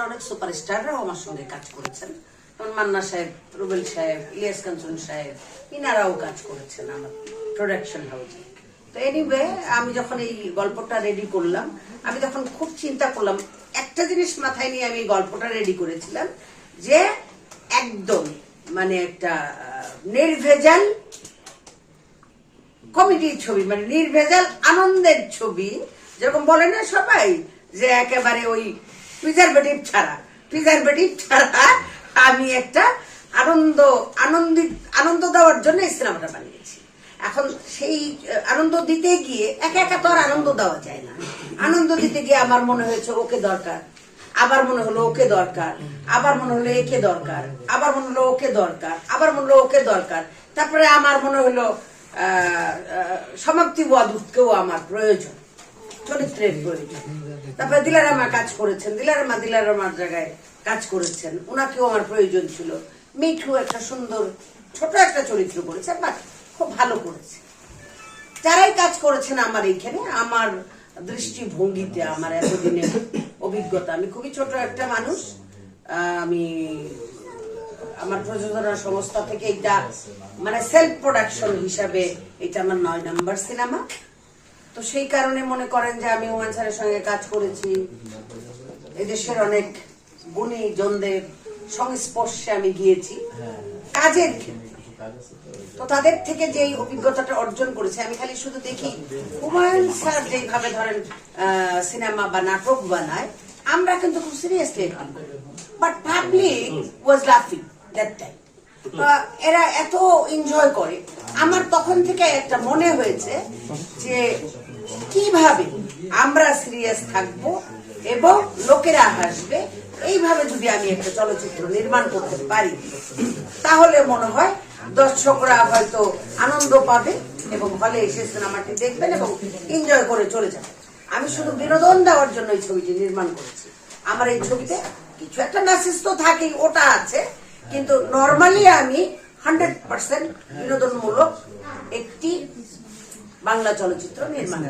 বাংলাদেশের অনেক সুপারস্টাররাও আমার সঙ্গে কাজ করেছেন। যেমন মান্না সাহেব, রুবেল সাহেব, ইলিয়াস কাঞ্চন সাহেব, ইনারাও কাজ করেছেন আমার প্রোডাকশন হাউসে তো এনিওয়ে আমি যখন এই গল্পটা রেডি করলাম, আমি তখন খুব চিন্তা করলাম, একটা জিনিস মাথায় নিয়ে আমি গল্পটা রেডি করেছিলাম যে একদম মানে একটা নির্ভেজাল কমেডির ছবি মানে নির্ভেজাল আনন্দের ছবি, যেরকম বলে না সবাই, যে একেবারে ওই প্রিজারভেটিভ ছাড়া। প্রিজারভেটিভ ছাড়া আমি একটা আনন্দ আনন্দিত আনন্দ দেওয়ার জন্য এই সিনেমাটা বানিয়েছি। এখন সেই আনন্দ দিতে গিয়ে একা একা তো আর আনন্দ দেওয়া যায় না। আনন্দ দিতে গিয়ে আমার মনে হয়েছে ওকে দরকার। আবার মনে হলো ওকে দরকার। আবার মনে হলো একে দরকার। আবার মনে হলো ওকে দরকার। আবার মনে হলো ওকে দরকার। তারপরে আমার মনে হলো সমাপ্তি ওয়াদুতকেও আমার প্রয়োজন। চরিত্রের প্রয়োজন তারপরে দিলারামা কাজ করেছেন, দিলারামা দিলারামার জায়গায় কাজ করেছেন। ওনাকেও আমার প্রয়োজন ছিল। মিঠু একটা সুন্দর, ছোট একটা চরিত্র করেছে, বাট খুব ভালো করেছে। যারাই কাজ করেছেন আমার এইখানে, আমার দৃষ্টিভঙ্গিতে, আমার এতদিনের অভিজ্ঞতা। আমি খুবই ছোট একটা মানুষ। আমি আমার প্রযোজনা সংস্থা থেকে এটা মানে সেলফ প্রোডাকশন হিসাবে এটা আমার নয় নাম্বার সিনেমা তো সেই কারণে মনে করেন যে আমি হুমায়ুন স্যারের সঙ্গে কাজ করেছি। এদেশের অনেক গুণী জনদের সংস্পর্শে আমি গিয়েছি। কাজের তো তাদের থেকে যে অভিজ্ঞতাটা অর্জন করেছে, আমি খালি শুধু দেখি হুমায়ুন স্যার যেভাবে ধরেন সিনেমা বা নাটক বানায়, আমরা কিন্তু খুব সিরিয়াসলি বাট পাবলিক ওয়াজ লাফিং দ্যাট টাইম এরা এত এনজয় করে। আমার তখন থেকে একটা মনে হয়েছে যে কীভাবে আমরা সিরিয়াস থাকব এবং লোকেরা হাসবে, এইভাবে যদি আমি একটা চলচ্চিত্র নির্মাণ করতে পারি, তাহলে মনে হয় দর্শকরা হয়তো আনন্দ পাবে এবং হলে এসে সিনেমাটি দেখবেন এবং এনজয় করে চলে যাবে আমি শুধু বিনোদন দেওয়ার জন্য এই ছবিটি নির্মাণ করেছি। আমার এই ছবিতে কিছু একটা মেসেজ তো থাকেই, ওটা আছে। কিন্তু নর্মালি আমি হান্ড্রেড পার্সেন্ট বিনোদনমূলক একটি বাংলা চলচ্চিত্র নির্মাণ।